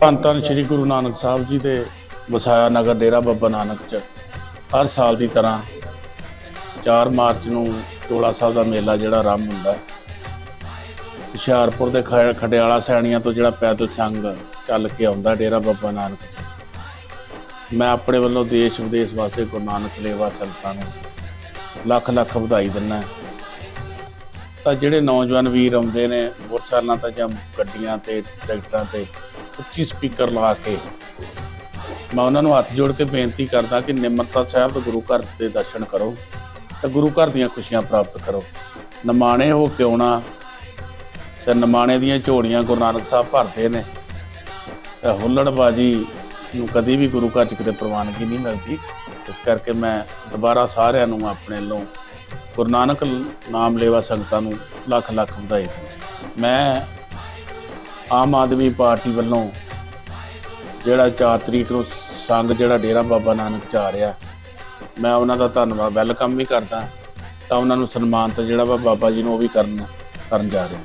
ਧੰਨ ਧੰਨ ਸ੍ਰੀ ਗੁਰੂ ਨਾਨਕ ਸਾਹਿਬ ਜੀ ਦੇ ਵਸਾਇਆ ਨਗਰ ਡੇਰਾ ਬੱਬਾ ਨਾਨਕ ਚ ਹਰ ਸਾਲ ਦੀ ਤਰ੍ਹਾਂ 4 ਮਾਰਚ ਨੂੰ ਟੋਲਾ ਸਾਹਿਬ ਦਾ ਮੇਲਾ ਜਿਹੜਾ ਆਰੰਭ ਹੁੰਦਾ ਹੁਸ਼ਿਆਰਪੁਰ ਦੇ ਖ- ਖਡਿਆਲਾ ਸੈਣੀਆਂ ਤੋਂ ਜਿਹੜਾ ਪੈਦਲ ਸੰਗ ਚੱਲ ਕੇ ਆਉਂਦਾ ਡੇਰਾ ਬੱਬਾ ਨਾਨਕ ਚ। ਮੈਂ ਆਪਣੇ ਵੱਲੋਂ ਦੇਸ਼ ਵਿਦੇਸ਼ ਵਾਸਤੇ ਗੁਰੂ ਨਾਨਕ ਲੇਵਾ ਸੰਗਤਾਂ ਨੂੰ ਲੱਖ ਲੱਖ ਵਧਾਈ ਦਿੰਦਾ ਤਾਂ ਜਿਹੜੇ ਨੌਜਵਾਨ ਵੀਰ ਆਉਂਦੇ ਨੇ, ਮੋਟਰਸਾਈਕਲਾਂ ਤੇ ਜਾਂ ਗੱਡੀਆਂ ਤੇ, ਟਰੈਕਟਰਾਂ ਤੇ ਉੱਚੀ ਸਪੀਕਰ ਲਾ ਕੇ ਮੈਂ ਉਹਨਾਂ ਨੂੰ ਹੱਥ ਜੋੜ ਕੇ ਬੇਨਤੀ ਕਰਦਾ ਕਿ ਨਿਮਰਤਾ ਸਾਹਿਬ ਦੇ ਗੁਰੂ ਘਰ ਦੇ ਦਰਸ਼ਨ ਕਰੋ ਤੇ ਗੁਰੂ ਘਰ ਦੀਆਂ ਖੁਸ਼ੀਆਂ ਪ੍ਰਾਪਤ ਕਰੋ। ਨਮਾਣੇ ਹੋ ਕੇ ਆਉਣਾ ਤੇ ਨਮਾਣੇ ਦੀਆਂ ਝੋਲੀਆਂ ਗੁਰੂ ਨਾਨਕ ਸਾਹਿਬ ਭਰਦੇ ਨੇ। ਤੇ ਹੁੱਲੜਬਾਜੀ ਨੂੰ ਕਦੀ ਵੀ ਗੁਰੂ ਘਰ ਚ ਕਿਤੇ ਪ੍ਰਵਾਨਗੀ ਨਹੀਂ ਮਿਲਦੀ। ਇਸ ਕਰਕੇ ਮੈਂ ਦੁਬਾਰਾ ਸਾਰਿਆਂ ਨੂੰ ਆਪਣੇ ਵੱਲੋਂ ਗੁਰੂ ਨਾਨਕ ਨਾਮ ਲੇਵਾ ਸੰਗਤਾਂ ਨੂੰ ਲੱਖ ਲੱਖ ਵਧਾਈ ਦਿੰਦਾ। ਮੈਂ ਆਮ ਆਦਮੀ ਪਾਰਟੀ ਵੱਲੋਂ ਜਿਹੜਾ 4 ਤਰੀਕ ਨੂੰ ਸੰਗ ਜਿਹੜਾ ਡੇਰਾ ਬਾਬਾ ਨਾਨਕ ਚ ਆ ਰਿਹਾ, ਮੈਂ ਉਹਨਾਂ ਦਾ ਧੰਨਵਾਦ, ਵੈਲਕਮ ਵੀ ਕਰਦਾ, ਤਾਂ ਉਹਨਾਂ ਨੂੰ ਸਨਮਾਨਿਤ ਜਿਹੜਾ ਵਾ ਬਾਬਾ ਜੀ ਨੂੰ ਉਹ ਵੀ ਕਰਨ ਕਰਨ ਜਾ ਰਿਹਾ